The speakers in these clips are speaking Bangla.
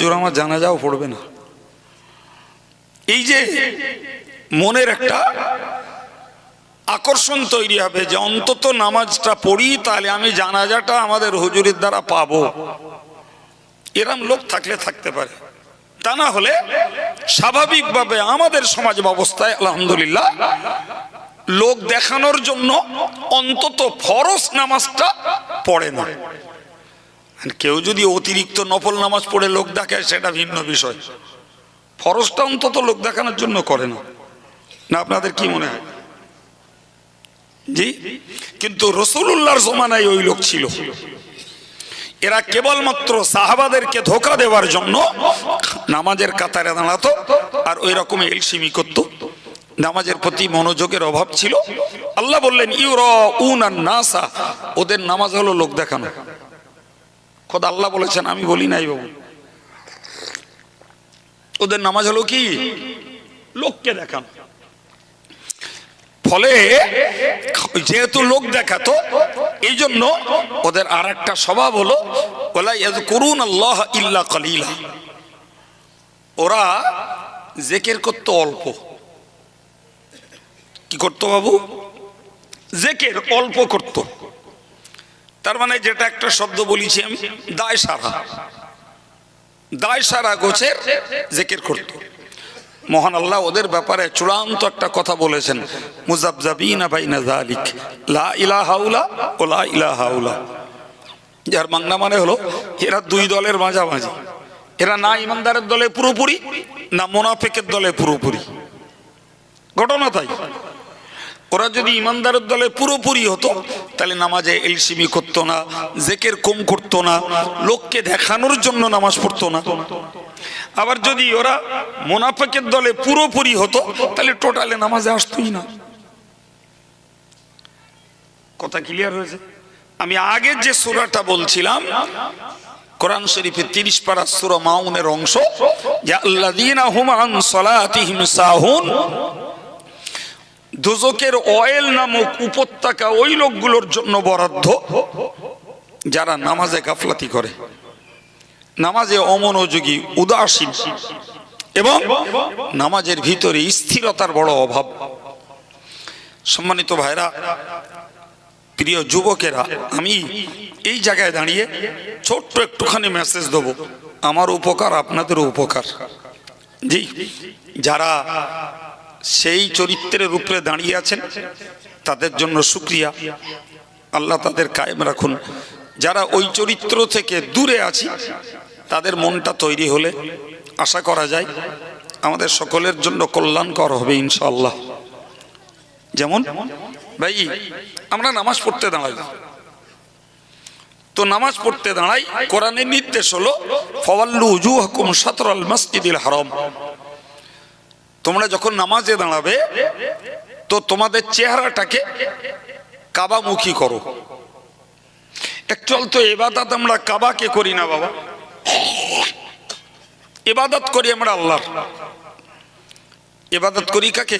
জোর আমার জানাজাও পড়বে না। এই যে মনের একটা আকর্ষণ তৈরি হবে যে অন্তত নামাজটা পড়ি, তাহলে আমি জানাজাটা আমাদের হুজুরের দ্বারা পাবো। এরম লোক থাকলে থাকতে পারে। তা না হলে স্বাভাবিকভাবে আমাদের সমাজ ব্যবস্থায় আলহামদুলিল্লাহ লোক দেখানোর জন্য অন্তত ফরজ নামাজটা পড়ে না। কেউ যদি অতিরিক্ত নফল নামাজ পড়ে লোক দেখায়, সেটা ভিন্ন বিষয়। ফরজটা অন্তত লোক দেখানোর জন্য করে না। না, আপনাদের কি মনে হয়? জি? কিন্তু রসুল্লাহর জমানায় ওই লোক ছিল। এরা কেবলমাত্র সাহাবাদেরকে ধোকা দেওয়ার জন্য নামাজের কাতারে দাঁড়াতো আর ওই রকম এলসিমি করত। নামাজের প্রতি মনোযোগের অভাব ছিল। আল্লাহ বললেন ইউর উন আর নাসা। ওদের নামাজ হলো লোক দেখানো। খোদ আল্লাহ বলেছেন, আমি বলি নাই বাবু। ওদের নামাজ হলো কি? লোককে দেখানো। ফলে যেহেতু লোক দেখাতো এই জন্য ওদের আর একটা স্বভাব হলো করুন আল্লাহ ইল্লা কালিলা। ওরা জেকের করতো অল্প। কি করতো বাবু? জেকের অল্প করত। তার মানে যেটা একটা শব্দ বলেছি আমি, দায় সারা। দায় সারা গোছের জেকের করতো। মহান আল্লাহ ওদের ব্যাপারে চূড়ান্ত একটা কথা বলেছেন, মুজাবজাবিনা বাইনা জালিক লা ইলাহাউলা ও লা ইলাহাউলা যার বাংলা মানে হলো, এরা দুই দলের মাঝামাঝি। এরা না ইমানদারের দলে পুরোপুরি, না মোনাফেকের দলে পুরোপুরি। ঘটনা তাই। ওরা যদি ইমানদারের দলে পুরোপুরি হতো, তাহলে নামাজে এলসিমি করতো না, জেকের কম করতো না, লোককে দেখানোর জন্য নামাজ পড়তো না। আবার যদি ওরা মোনাফেকের দলে পুরোপুরি হতো, তাহলে টোটালে নামাজে আসতোই না। কথা ক্লিয়ার হয়েছে? আমি আগের যে সুরাটা বলছিলাম, কোরআন শরীফের তিরিশ পারা সুরা মাউনের অংশ, যে আল্লাযীনা হুম আন সালাতিহিম সাহুন দুজকের অয়েল নামক উপত্যকা ওই লোকগুলোর জন্য বরাদ্দ, যারা নামাজে গাফলাতি করে। নামাজে অমনোযোগী, উদাসীন এবং নামাজের ভিতরে স্থিরতার বড় অভাব। সম্মানিত ভাইরা, প্রিয় যুবকেরা, আমি এই জায়গায় দাঁড়িয়ে ছোট্ট একটুখানি মেসেজ দেব। আমার উপকার আপনাদেরও উপকার। জি, যারা সেই চরিত্রের উপরে দাঁড়িয়ে আছেন, তাদের জন্য সুক্রিয়া আল্লাহ তাদের কায়েম রাখুন। যারা ওই চরিত্র থেকে দূরে আছি, তাদের মনটা তৈরি হলে আশা করা যায় আমাদের সকলের জন্য কল্যাণকর হবে ইনশাল্লাহ যেমন, ভাই, আমরা নামাজ পড়তে দাঁড়াই। তো নামাজ পড়তে দাঁড়াই, কোরআনের নির্দেশ হলো, ফওয়াল্লু উজু হকুম সাতরাল মসজিদিল হারম। তোমরা যখন নামাজে দাঁড়াবে, তো তোমাদের চেহারাটাকে কাবামুখী করো। একচুয়াল তো এবাদাত আমরা কাবাকে করি না বাবা। এবাদত করি আমরা আল্লাহর। এবাদত করি কাকে?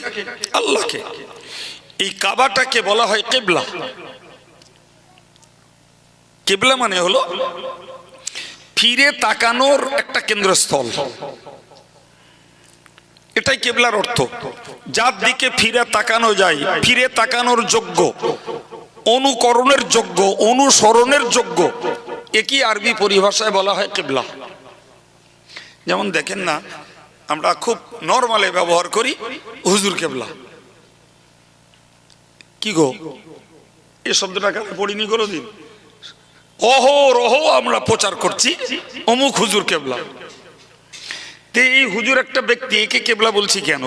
আল্লাহকে। এই কাবাটাকে বলা হয় কেবলা। কেবলা মানে হলো ফিরে তাকানোর একটা কেন্দ্রস্থল। এটাই কেবলার অর্থ। যার দিকে ফিরে তাকানো যায়, ফিরে তাকানোর যোগ্য, অনুকরণের যোগ্য, অনুসরণের যোগ্য, একই আরবি পরিভাষায় বলা হয় কেবলা। যেমন দেখেন না, আমরা খুব নর্মালে ব্যবহার করি হুজুর কেবলা। কি গো? এই শব্দটা কেন পড়িনি অহ রহ আমরা প্রচার করছি, অমুক হুজুর কেবলা। এই হুজুর একটা ব্যক্তি, একে কেবলা বলছি কেন?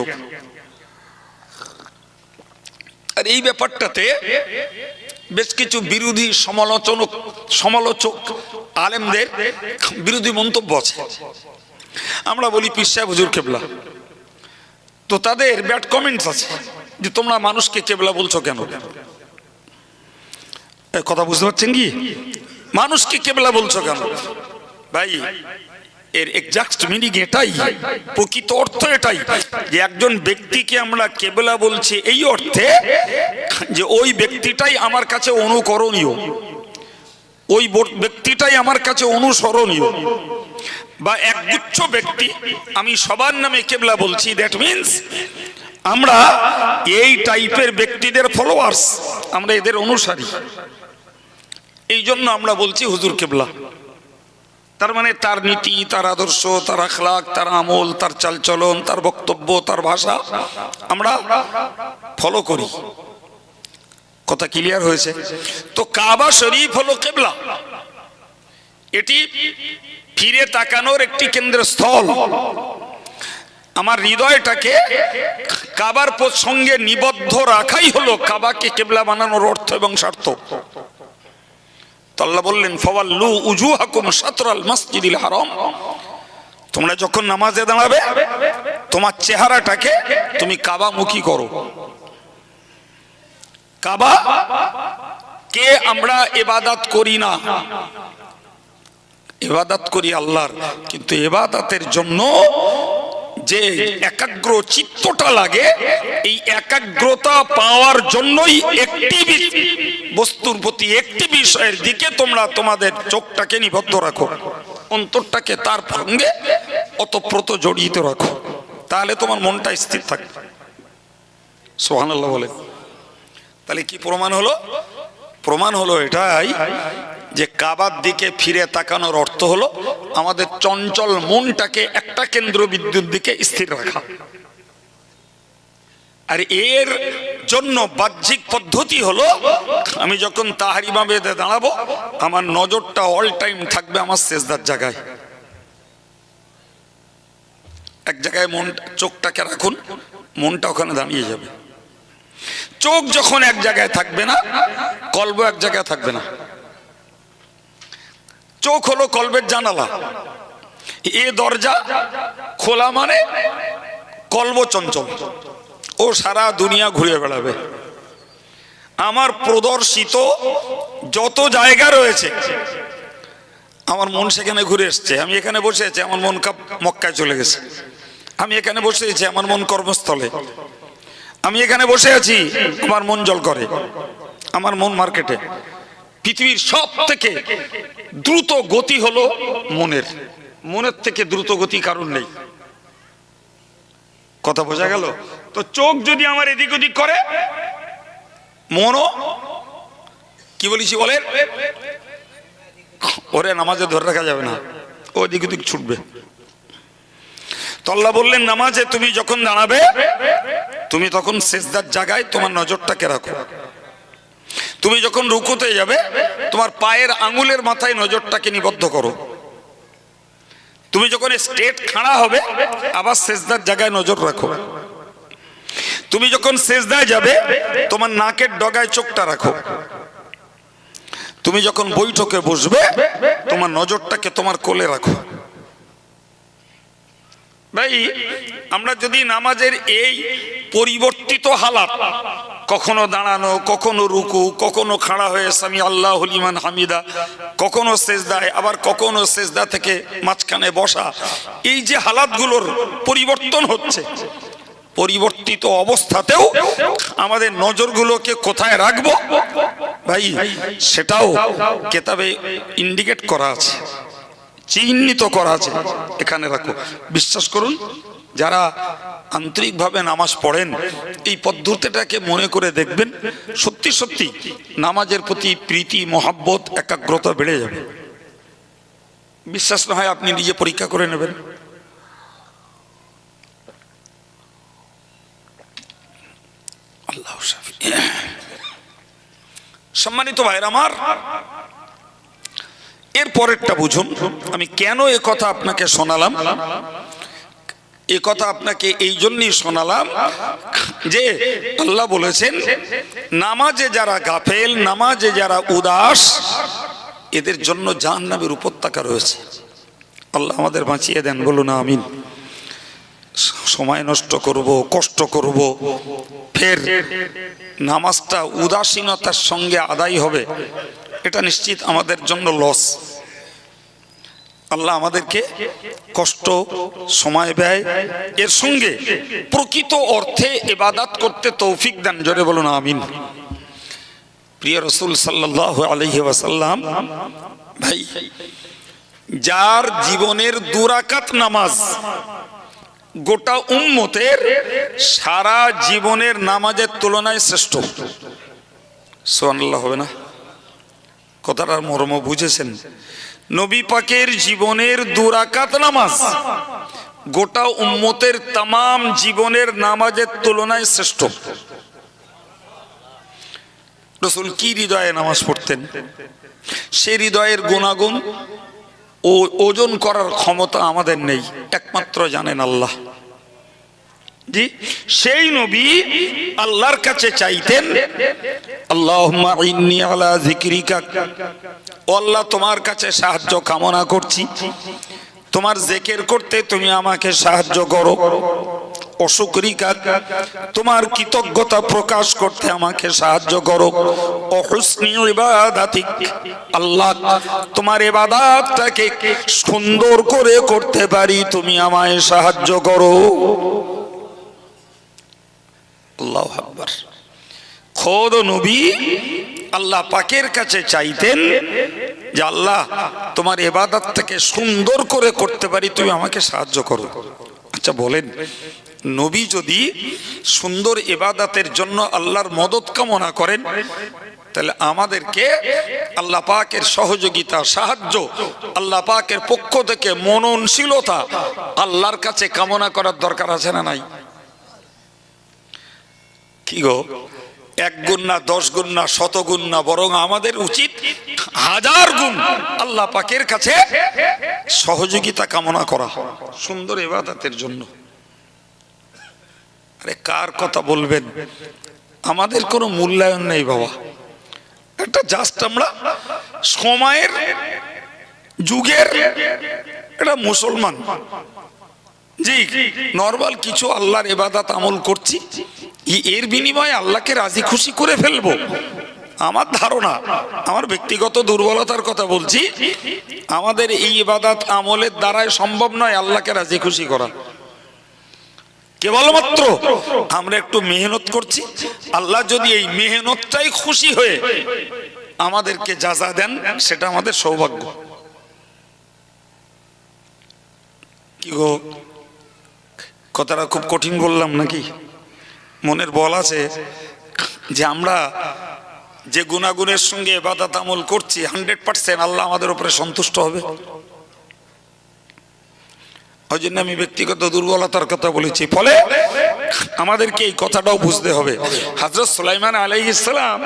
আর এই ব্যাপারটাতে বেশ কিছু বিরোধী সমালোচনক, সমালোচক আলেমদের বিরোধী মন্তব্য আছে। আমরা বলি পিসা হুজুর কেবলা, তো তাদের ব্যাড কমেন্টস আছে যে তোমরা মানুষকে কেবলা বলছো কেন? কথা বুঝতে পারছেন কি? মানুষকে কেবলা বলছো কেন? ভাই এর এক্সাক্ট মিনিং এটাই, প্রকৃত অর্থ এটাই যে একজন ব্যক্তিকে আমরা কেবলা বলছি এই অর্থে যে ওই ব্যক্তিটাই আমার কাছে অনুকরণীয়, ওই ব্যক্তিটাই আমার কাছে অনুসরণীয় বা একগুচ্ছ ব্যক্তি আমি সবার নামে কেবলা বলছি। দ্যাট মিন্স আমরা এই টাইপের ব্যক্তিদের ফলোয়ার্স আমরা এদের অনুসারী। এই জন্য আমরা বলছি হুজুর কেবলা। তার মানে তার নীতি, তার আদর্শ, তার আখলাক, তার আমল, তার চালচলন, তার বক্তব্য, তার ভাষা আমরা ফলো করি। কথা ক্লিয়ার হয়েছে? তো কাবা শরীফ হলো কেবলা। এটি ফিরে তাকানোর একটি কেন্দ্রস্থল। আমার হৃদয়টাকে কাবার সঙ্গে নিবদ্ধ রাখাই হলো কাবাকে কেবলা বানানোর অর্থ এবং স্বার্থ। তো আল্লাহ বললেন, ফওয়াল্লু উজু হাকুম সাতরাল মসজিদিল হারাম। তোমরা যখন নামাজে দাঁড়াবে, তোমার চেহারাটাকে তুমি কাবা কাবামুখী করো। কাবা কে আমরা এবাদাত করি না? এবাদাত করি আল্লাহর, কিন্তু এবাদাতের জন্য যে একাগ্র চিত্তটা লাগে, এই একাগ্রতা পাওয়ার জন্যই একটি বস্তুর প্রতি একটি বিষয়ের দিকে তোমরা তোমাদের চোখটাকে নিবদ্ধ রাখো, অন্তরটাকে তার সঙ্গে অতপ্রত জড়িত রাখো, তাহলে তোমার মনটা স্থির থাকবে। সোহানাল্লাহ বলে। তাহলে কি প্রমাণ হলো? প্রমাণ হলো এটাই যে কাবার দিকে ফিরে তাকানোর অর্থ হলো আমাদের চঞ্চল মনটাকে একটা কেন্দ্র বিদ্যুৎ দিকে স্থির রাখা। আর এর জন্য বাহ্যিক পদ্ধতি হলো, আমি যখন তাহারি বেঁধে দাঁড়াবো, আমার নজরটা অল টাইম থাকবে আমার শেষদার জায়গায়। এক জায়গায় মন, চোখটাকে রাখুন, মনটা ওখানে দাঁড়িয়ে যাবে। চোখ যখন এক জায়গায় থাকবে না কল্ব এক জায়গায় থাকবে না। চোখ হলো কলবের জানালা। এ দরজা খোলা মানে কল্ব চঞ্চল। ও সারা দুনিয়া ঘুরে বেড়াবে। আমার প্রদর্শিত যত জায়গা রয়েছে, আমার মন সেখানে ঘুরে এসছে। আমি এখানে বসে আছি, আমার মন কাপ মক্কায় চলে গেছে। আমি এখানে বসে আছি, আমার মন কর্মস্থলে। আমি এখানে বসে আছি, আমার মন জল করে। আমার মন মার্কেটে। পৃথিবীর সব থেকে দ্রুত গতি হলো মনের। মনের থেকে দ্রুত গতি কারণ নেই? কথা বোঝা গেল? তো চোখ যদি আমার এদিক ওদিক করে, মনও, কি বলিছি বলেন? ওরে, নামাজে ধরে রাখা যাবে না। ও এদিক ওদিক ছুটবে। তল্লা বললেন, নামাজে তুমি যখন দাঁড়াবে, তুমি তখন শেষদার জায়গায় তোমার নজরটাকে রাখো। তুমি যখন রুকুতে যাবে, তোমার পায়ের আঙুলের মাথায় নজরটাকে নিবদ্ধ করো। তুমি যখন স্টেট খাড়া হবে, আবার শেষদার জায়গায় নজর রাখো। তুমি যখন শেষদায় যাবে, তোমার নাকের ডগায় চোখটা রাখো। তুমি যখন বৈঠকে বসবে, তোমার নজরটাকে তোমার কোলে রাখো। ভাই, আমরা যদি নামাজের এই পরিবর্তিত হালাত কখনো দাঁড়ানো, কখনো রুকু, কখনো খাড়া হয়ে স্বামী আল্লাহ হলিমান হামিদা, কখনো সেজদায়, আবার কখনো সেজদা থেকে মাঝখানে বসা। এই যে হালাতগুলোর পরিবর্তন হচ্ছে, পরিবর্তিত অবস্থাতেও আমাদের নজরগুলোকে কোথায় রাখব? ভাই, সেটাও কেতাবে ইন্ডিকেট করা আছে, চিহ্নিত করা আছে। এখানে রাখো। বিশ্বাস করুন যারা আন্তরিকভাবে নামাজ পড়েন, এই পদ্ধতিটাকে মনে করে দেখবেন, সত্যি সত্যি নামাজের প্রতি প্রীতি, মহাব্বত, একাগ্রতা বেড়ে যাবে। বিশ্বাস না হয় আপনি নিজে পরীক্ষা করে নেবেন। আল্লাহ সম্মানিত ভাইয়ের আমার, এর পরেরটা বুঝুন। আমি কেন এ কথা আপনাকে শোনালাম? এ কথা আপনাকে এই জন্যই শোনালাম যে আল্লাহ বলেছেন, নামাজে যারা গাফেল, নামাজে যারা উদাস, এদের জন্য জাহান্নামের উপত্যকা রয়েছে। আল্লাহ আমাদের বাঁচিয়ে দেন, বলুন আমিন। সময় নষ্ট করব, কষ্ট করব, ফের নামাজটা উদাসীনতার সঙ্গে আদায় হবে, এটা নিশ্চিত আমাদের জন্য লস আল্লাহ আমাদেরকে কষ্ট, সময় ব্যয়, এর সঙ্গে প্রকৃত অর্থে এবাদাত করতে তৌফিক দেন। জোরে বলুন, আমিন। প্রিয় রসুল সাল্লাহ আলহি ওয়াসাল্লাম, ভাই, যার জীবনের দুরাকাত নামাজ গোটা উম্মতের সারা জীবনের নামাজের তুলনায় শ্রেষ্ঠ। সোয়ানাল্লাহ হবে না? কথাটার মর্ম বুঝেছেন? নবী পাকের জীবনের দুরাকাত নামাজ। গোটা উম্মতের তাম জীবনের নামাজের তুলনায় শ্রেষ্ঠ। রসুল কি হৃদয়ে নামাজ পড়তেন? সে হৃদয়ের গুণাগুণ ও ওজন করার ক্ষমতা আমাদের নেই, একমাত্র জানেন আল্লাহ। জি, সেই নবী আল্লাহর কাছে চাইতেন আল্লাহ আলা যিকরিকা। আল্লাহ, তোমার কাছে সাহায্য কামনা করছি। তোমার জেকের করতে তুমি আমাকে সাহায্য করো। তোমার কৃতজ্ঞতা প্রকাশ করতে আমাকে সাহায্য করো। আল্লাহ, তোমার ইবাদতটাকে সুন্দর করে করতে পারি, তুমি আমায় সাহায্য করো। আল্লাহ খোদ নবী, আল্লাহ পাকের কাছে চাইতেন যে আল্লাহ, তোমার এবাদত থেকে সুন্দর করে করতে পারি, তুমি আমাকে সাহায্য করো। আচ্ছা বলেন, নবী যদি সুন্দর এবাদাতের জন্য আল্লাহর মদত কামনা করেন, তাহলে আমাদেরকে আল্লাহ পাকের সহযোগিতা, সাহায্য, আল্লাহ পাকের পক্ষ থেকে মননশীলতা আল্লাহর কাছে কামনা করার দরকার আছে না নাই? কি গো? এক গুণ না, দশ গুণ না, শত গুণ না, বরং আমাদের উচিত হাজার গুণ আল্লাহ পাকের কাছে সহযোগিতা কামনা করা। সুন্দর এবাদাতের জন্য। আরে কার কথা বলবেন? আমাদের কোনো মূল্যায়ন নেই বাবা। একটা জাস্ট আমরা সময়ের যুগের এটা মুসলমান। জি নর্মাল কিছু আল্লাহর এবাদাত আমল করছি এর বিনিময়ে আল্লাহকে রাজি খুশি করে ফেলব। আমার ধারণা, আমার ব্যক্তিগত দুর্বলতার কথা বলছি, আমাদের এই ইবাদাত আমলের দ্বারাই সম্ভব নয় আল্লাহকে রাজি খুশি করা। কেবলমাত্র আমরা একটু মেহনত করছি। আল্লাহ যদি এই মেহনতটাই খুশি হয়ে আমাদেরকে যাজা দেন, সেটা আমাদের সৌভাগ্য। কি গো? কথাটা খুব কঠিন বললাম নাকি? মনের বল আছে যে আমরা যে গুণাগুণের সঙ্গে বাদাত আমল করছি, হান্ড্রেড পার্সেন্ট আল্লাহ আমাদের উপরে সন্তুষ্ট হবে। ওই জন্য আমি ব্যক্তিগত দুর্বলতার কথা বলেছি। ফলে আমাদেরকে এই কথাটাও বুঝতে হবে। হজরত সুলাইমান আলাই ইসলাম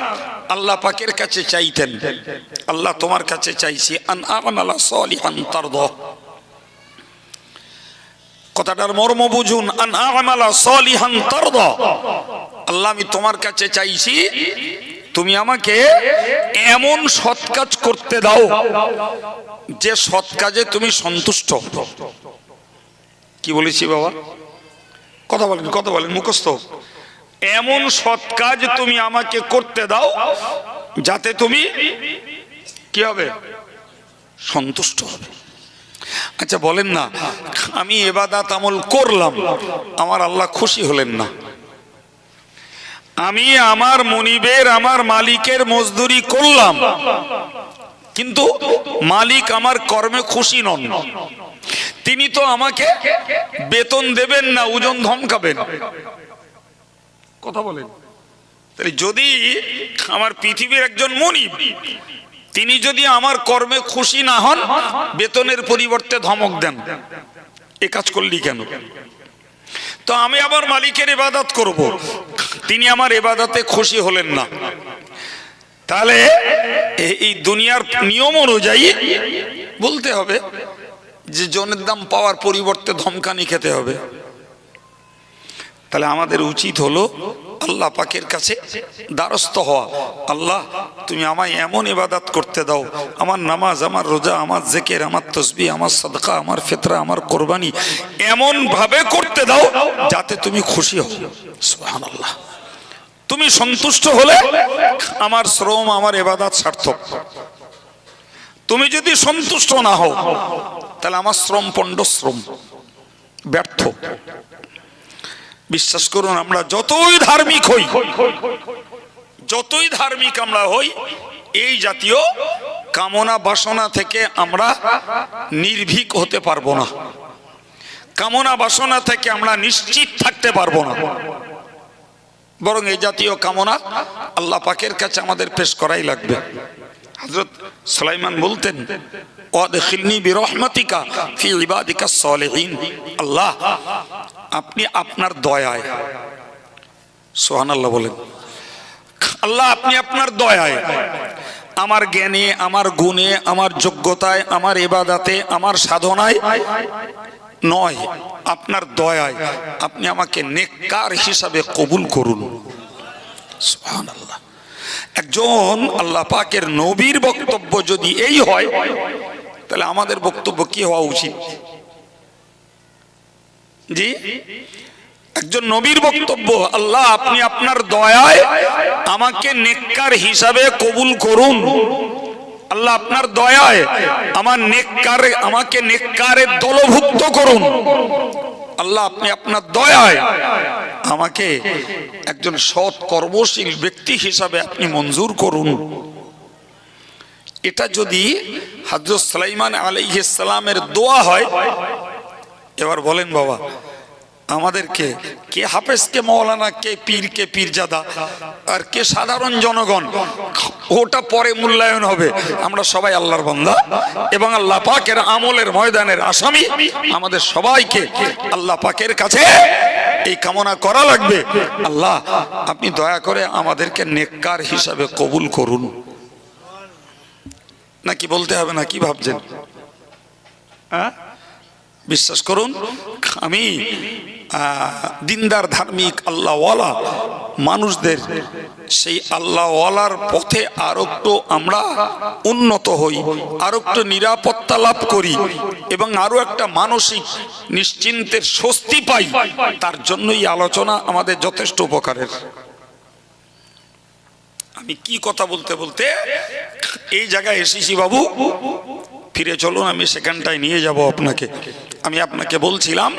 আল্লাহ পাকের কাছে চাইতেন, আল্লাহ তোমার কাছে চাইছি আন আমালা সলিহান তারদ। কথাটার মর্ম বুঝুন আল্লাহ, আমি তোমার কাছে চাইছি, তুমি আমাকে এমন সৎ কাজ করতে দাও, যে সৎ কাজে তুমি সন্তুষ্ট কি বলেছি বাবা? কথা বলেন কথা বলেন, মুখস্থ এমন সৎ কাজ তুমি আমাকে করতে দাও, যাতে তুমি কি হবে? সন্তুষ্ট হবে। আচ্ছা বলেন না। আমি এবাদাত আমল করলাম, আমার আল্লাহ খুশি হলেন না। আমি আমার মনিবের, আমার মালিকের মজদুরি করলাম, কিন্তু মালিক আমার কর্মে খুশি নন। তিনি তো আমাকে বেতন দেবেন না, ওজন ধমকাবেন। কথা বলেন। যদি আমার পৃথিবীর একজন মনিব তিনি যদি আমার কর্মে খুশি না হন, বেতনের পরিবর্তে ধমক দেন। এ কাজ করলি কেন? তো আমি আমার মালিকের ইবাদত করব। তিনি আমার এবাদতে খুশি হলেন না। তাহলে এই দুনিয়ার নিয়ম অনুযায়ী বলতে হবে যে, জনের দাম পাওয়ার পরিবর্তে ধমকানি খেতে হবে। তাহলে আমাদের উচিত হলো আল্লাহ পাকের কাছে দ্বারস্থ হওয়া। আল্লাহ, তুমি আমায় এমন ইবাদাত করতে দাও। আমার নামাজ, আমার রোজা, আমার জেকের, আমার তসবি আমার সদকা, আমার ফেতরা, আমার কোরবানি এমন ভাবে করতে দাও যাতে তুমি খুশি হও। সুবহানাল্লাহ। তুমি সন্তুষ্ট হলে আমার শ্রম, আমার এবাদাত সার্থক। তুমি যদি সন্তুষ্ট না হও, তাহলে আমার শ্রম পণ্ড শ্রম। ব্যর্থ। বিশ্বাস করুন, আমরা যতই ধার্মিক হই, যতই ধার্মিক আমরা হই, এই জাতীয় কামনা বাসনা থেকে আমরা নির্ভীক হতে পারব না। কামনা বাসনা থেকে আমরা নিশ্চিত থাকতে পারব না। বরং এই জাতীয় কামনা আল্লাহ পাকের কাছে আমাদের পেশ করাই লাগবে। হজরত সুলাইমান বলতেন, ওয়াদখিলনি বিরহমাতিকা ফি ইবাদিকা সলিহিন। আল্লাহ আপনি আপনার দয়ায়। সোহান আল্লাহ বলেন। আল্লাহ, আপনি আপনার দয়ায়। আমার জ্ঞানে, আমার গুণে, আমার যোগ্যতায়, আমার এবাদাতে আমার সাধনায় নয়, আপনার দয়ায় আপনি আমাকে নেককার হিসাবে কবুল করুন। সুবহানাল্লাহ। একজন আল্লাহ পাকের নবীর বক্তব্য যদি এই হয়, তাহলে আমাদের বক্তব্য কি হওয়া উচিত? জি? একজন নবীর বক্তব্য, আল্লাহ আপনি আপনার দয়ায় আমাকে নেককার হিসাবে কবুল করুন। আল্লাহ আপনার দয়ায় আমার নেককার, আমাকে নেককারের দলভুক্ত করুন। আল্লাহ আপনি আপনার দয়ায় আমাকে একজন সৎ কর্মশীল ব্যক্তি হিসাবে আপনি মঞ্জুর করুন। এটা যদি হাজরত সালাইমান আলাইহিসসালামের দোয়া হয় এবার বলেন বাবা, আমাদেরকে কে হাফেজ, কে মৌলানা, কে পীর, কে পীরজাদা, আর কে সাধারণ জনগণ, ওটা পরে মূল্যায়ন হবে। আমরা সবাই আল্লাহর বন্ধা এবং আল্লাহ পাকের আমলের ময়দানের আসামি। আমাদের সবাইকে আল্লাহ পাকের কাছে এই কামনা করা লাগবে। আল্লাহ, আপনি দয়া করে আমাদেরকে নেককার হিসাবে কবুল করুন। নাকি বলতে হবে না, কি ভাবছেন? হ্যাঁ? বিশ্বাস করুন, আমি দিনদার, ধার্মিক, আল্লাহওয়ালা মানুষদের সেই আল্লাহওয়ালার পথে আরও একটু আমরা উন্নত হই, আরও একটু নিরাপত্তা লাভ করি এবং আরও একটা মানসিক নিশ্চিন্তের স্বস্তি পাই, তার জন্যই আলোচনা আমাদের যথেষ্ট উপকারের। আমি কি কথা বলতে বলতে এই জায়গায় এসেছি বাবু, ফিরে চলুন, আমি সেখানটায় নিয়ে যাব আপনাকে। আমি আপনাকে বলছিলাম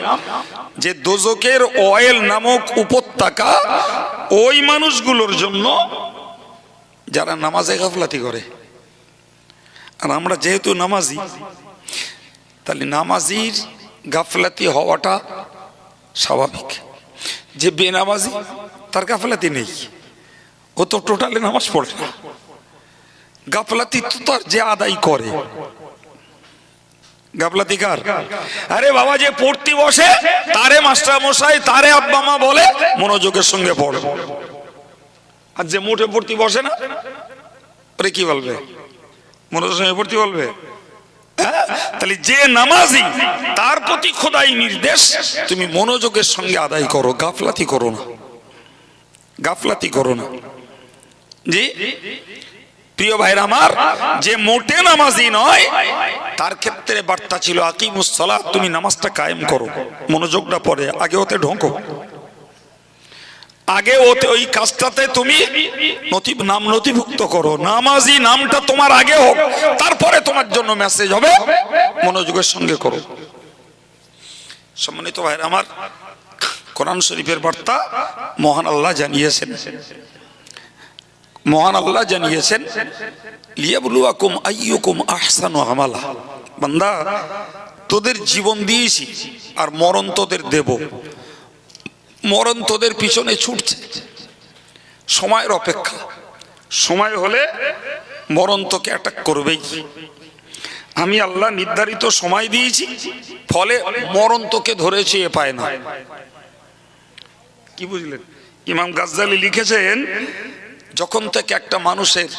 যে দোজকের অয়েল নামক উপত্যকা ওই মানুষগুলোর জন্য যারা নামাজে গাফলাতি করে। আর আমরা যেহেতু নামাজি, তাহলে নামাজির গাফলাতি হওয়াটা স্বাভাবিক। যে বেনামাজি, তার গাফলাতি নেই। ও তো টোটালি নামাজ পড়ে গাফলাতি তো তার যে আদায় করে। গাফলাতি কার আরে বাবা, যে পড়তে বসে, তারে মাস্টার মশাই তারে আব্বা মা বলে মনোযোগের সঙ্গে পড়ে। আর যে মোটে পড়তে বসে না, ওরে কি বলবে? মনোযোগের সঙ্গে পড়তে বলবে? হ্যাঁ? তাহলে যে নামাজি, তার প্রতি খোদাই নির্দেশ, তুমি মনোযোগের সঙ্গে আদায় করো, গাফলাতি করো না। গাফলাতি করো না। জি? প্রিয় ভাইরা আমার, যে মোটে নামাজি নয়, তার ক্ষেত্রে বার্তা ছিল আকিমুসলা তুমি নামাজটা কায়েম করো। মনোযোগটা পরে আগে ওতে ঢোকো। আগে ওতে ওই কাজটাতে তুমি নথি, নাম নথিভুক্ত করো। নামাজি নামটা তোমার আগে হোক, তারপরে তোমার জন্য মেসেজ হবে, মনোযোগের সঙ্গে করো। সম্মানিত ভাইরা আমার, কোরআন শরীফের বার্তা মহান আল্লাহ জানিয়েছেন। মহান আল্লাহ জানিয়েছেন, লিয়াবলুয়াকুম আইয়ুকুম আহসানু আমালা। বান্দা, তোদের জীবন দিয়েছি আর মরণ তোদের দেব। মরণ তোদের পিছনে ছুটছে। সময়ের অপেক্ষা। সময় হলে মরণ তোকে অ্যাটাক করবেই। আমি আল্লাহ নির্ধারিত সময় দিয়েছি, ফলে মরণ তোকে ধরেছে এ পায় না। কি বুঝলেন? ইমাম গাজ্জালি লিখেছেন যখন থেকে একটা মানুষের,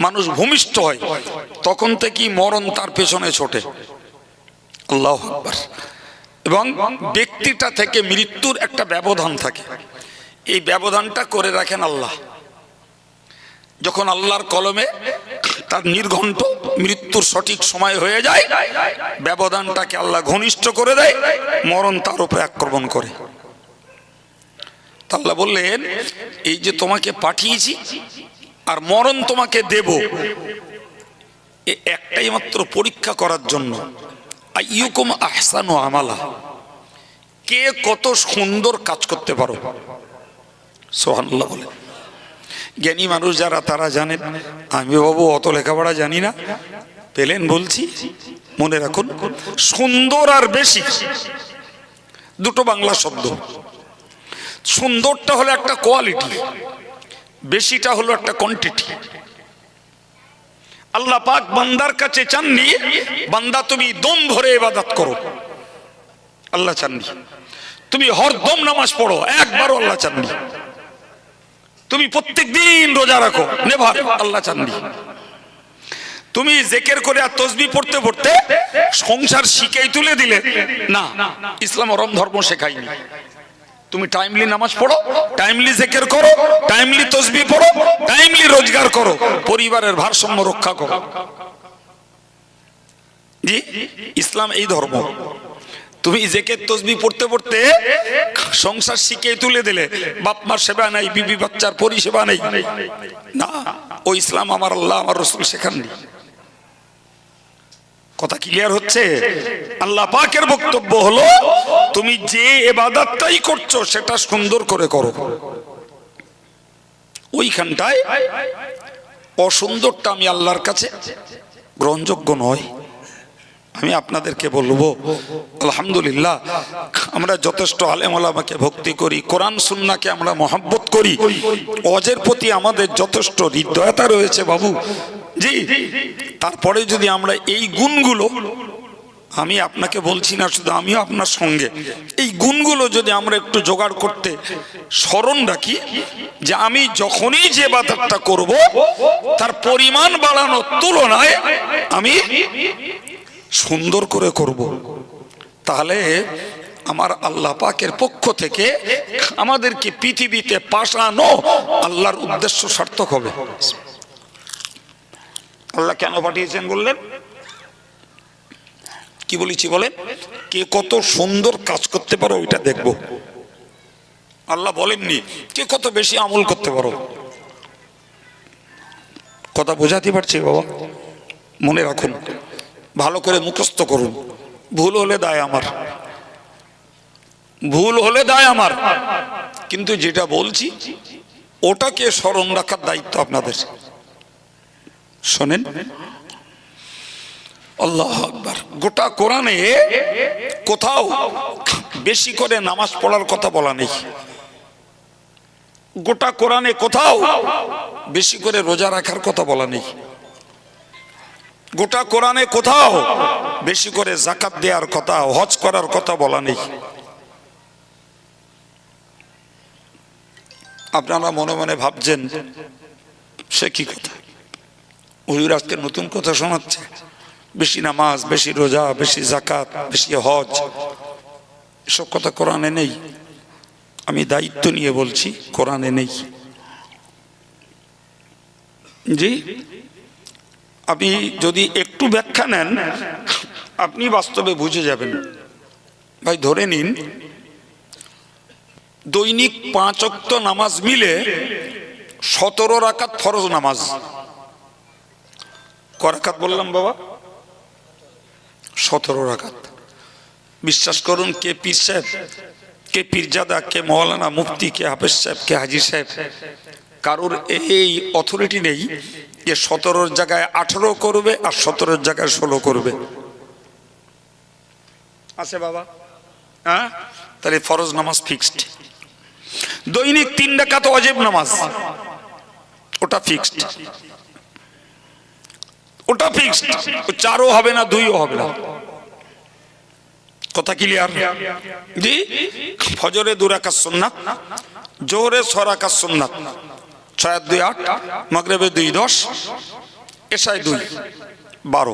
মানুষ ভূমিষ্ঠ হয়, তখন থেকেই মরণ তার পেছনে ছোটে। আল্লাহ আকবার। এবং ব্যক্তিটা থেকে মৃত্যুর একটা ব্যবধান থাকে। এই ব্যবধানটা করে রাখেন আল্লাহ। যখন আল্লাহর কলমে তার নির্ঘণ্ট মৃত্যুর সঠিক সময় হয়ে যায়, ব্যবধানটাকে আল্লাহ ঘনিষ্ঠ করে দেয়, মরণ তার উপরে আক্রমণ করে। আল্লাহ বললেন, এই যে তোমাকে পাঠিয়েছি আর মরণ তোমাকে দেব। একটাই মাত্র পরীক্ষা করার জন্য। আইয়ুকুম আহসানু আমালা। কে কত সুন্দর কাজ করতে পারো। সোহানুল্লাহ বলে। জ্ঞানী মানুষ যারা, তারা জানেন আমি বাবু অত লেখাপড়া জানি না। পেলেন বলছি, মনে রাখুন, সুন্দর আর বেশি। দুটো বাংলা শব্দ। সুন্দরটা হলো একটা কোয়ালিটি, বেশিটা হলো একটা কোয়ান্টিটি আল্লাহ পাক বান্দার কাছে চাননি, বান্দা তুমি দম ভরে ইবাদত করো। আল্লাহ চাননি। তুমি হরদম নামাজ পড়ো, একবারও আল্লাহ চাননি। তুমি প্রত্যেক দিন রোজা রাখো, নেভার, আল্লাহ চাননি। তুমি জেকের করে আর তসবি পড়তে পড়তে সংসার শিখেই তুলে দিলে। না, ইসলাম অরম ধর্ম শেখায়নি। তুমি টাইমলি নামাজ পড়ো টাইমলি জেকের করো টাইমলি তসবি পড়ো টাইমলি রোজগার করো, পরিবারের ভারসাম্য রক্ষা করো। জি, ইসলাম এই ধর্ম। তুমি জেকের তসবি পড়তে পড়তে সংসার শিখে তুলে দিলে, বাপ মার সেবা নাই, বিবি বাচ্চার পরিষেবা নেই। না, ও ইসলাম আমার আল্লাহ, আমার রসুল শেখাননি। কথা ক্লিয়ার হচ্ছে? আল্লাহ পাকের বক্তব্য হলো, তুমি যে এবাদাতটাই করছ, সেটা সুন্দর করে করো। ওইখানটায় অসুন্দরটা আমি আল্লাহর কাছে গ্রহণযোগ্য নয়। আমি আপনাদেরকে বলব, আলহামদুলিল্লাহ, আমরা যথেষ্ট আলেম আলামাকে ভক্তি করি, কোরআন, সুন্নাকে আমরা মহাব্বত করি। অজের প্রতি আমাদের যথেষ্ট হৃদয়তা রয়েছে বাবু। জি তারপরে যদি আমরা এই গুণগুলো, আমি আপনাকে বলছি না, শুধু আমিও আপনার সঙ্গে, এই গুণগুলো যদি আমরা একটু জোগাড় করতে স্মরণ রাখি, যে আমি যখনই যে বাধারটা করব, তার পরিমাণ বাড়ানোর তুলনায় আমি সুন্দর করে করব। তাহলে আমার আল্লাহ পাকের পক্ষ থেকে আমাদেরকে পৃথিবীতে পাঠানো আল্লাহর উদ্দেশ্য সার্থক হবে। আল্লাহ কেন পাঠিয়েছেন বললেন? কি বলেছি বলেন? কে কত সুন্দর কাজ করতে পারো ওইটা দেখব। আল্লাহ বলেননি, কে কত বেশি আমল করতে পারো। কথা বোঝাতে পারছি বাবা? মনে রাখুন, ভালো করে মুখস্থ করুন। ভুল হলে দায় আমার। ভুল হলে দায় আমার। কিন্তু যেটা বলছি, ওটাকে স্মরণ রাখার দায়িত্ব আপনাদের। শোনেন। আল্লাহ আকবার। গোটা কোরআনে কোথাও বেশি করে নামাজ পড়ার কথা বলা নেই। গোটা কোরআনে কোথাও বেশি করে রোজা রাখার কথা বলা নেই। গোটা কোরআনে কোথাও বেশি করে জাকাত দেওয়ার কথা, হজ করার কথা বলা নেই। আপনারা মনে মনে ভাবছেন, সে কি কথা? হুজুর আজকে নতুন কথা শোনাচ্ছে। বেশি নামাজ, বেশি রোজা, বেশি জাকাত বেশি হজ। এসব কথা কোরআনে নেই। আমি দায়িত্ব নিয়ে বলছি, কোরআনে নেই। জি, আপনি যদি একটু ব্যাখ্যা নেন, আপনি বাস্তবে বুঝে যাবেন। ভাই, ধরে নিন, দৈনিক পাঁচ অক্ত নামাজ মিলে সতেরো রাকাত ফরজ নামাজ। করাকাত বললাম বাবা। সতেরো রাখাত বিশ্বাস করুন কে পীর সাহেব, কে পীরজাদা, কে মৌলানা মুফতি, কে হাফেজ সাহেব, কে হাজি সাহেব। কারোর এই অথরিটি নেই যে সতেরোর জায়গায় আঠেরো করবে আর সতেরোর জায়গায় ষোলো করবে। আছে বাবা। হ্যাঁ? তাহলে ফরজ নামাজ ফিক্সড দৈনিক তিন ডাকাত অজেব নামাজ। ওটা ফিক্সড ওটা ফিক্সড চারও হবে না, দুইও হবে না। কথা ক্লিয়ার জি? ফজরে দুরাকার সুন্নাত, জোহরে ছরাকার সুন্নাত ছয় দুই আট, মাগরেবে দুই দশ এসায় দুই, বারো।